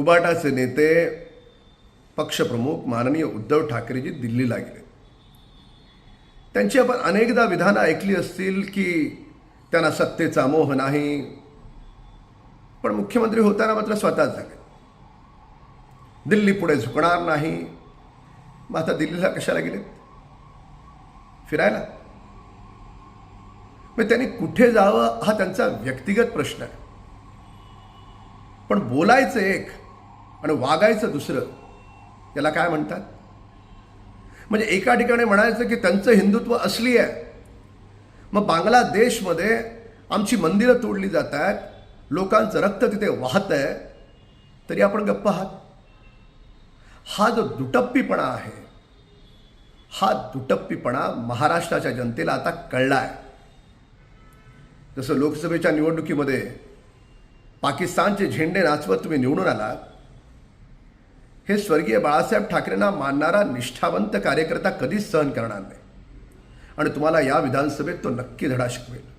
उबाटाचे नेते पक्षप्रमुख माननीय उद्धव ठाकरेजी दिल्लीला गेले. त्यांची आपण अनेकदा विधानं ऐकली असतील की त्यांना सत्तेचा मोह नाही. पण मुख्यमंत्री होताना मात्र स्वतःच झाले. दिल्ली पुढे झुकणार नाही. मग आता दिल्लीला कशाला गेले फिरायला? मग त्यांनी कुठे जावं हा त्यांचा व्यक्तिगत प्रश्न आहे. पण बोलायचं एक आणि वागायचं दुसरं. याला काय म्हणतात? म्हणजे एका ठिकाणी म्हणायचं की त्यांचं हिंदुत्व असली आहे. मग बांगलादेशमध्ये आमची मंदिरं तोडली जात आहेत. लोकांचं रक्त तिथे वाहत आहे. तरी आपण गप्प आहात? हा जो दुटप्पीपणा आहे हा दुटप्पीपणा महाराष्ट्राच्या जनतेला आता कळला आहे जसं लोकसभेच्या निवडणुकीमध्ये पाकिस्तानचे झेंडे नाचवत तुम्ही निवडून आलात हे स्वर्गीय बाळासाहेब ठाकरेंना मानणारा निष्ठावंत कार्यकर्ता कधीच सहन करणार नाही. आणि तुम्हाला या विधानसभेत तो नक्की धडा शिकवेल.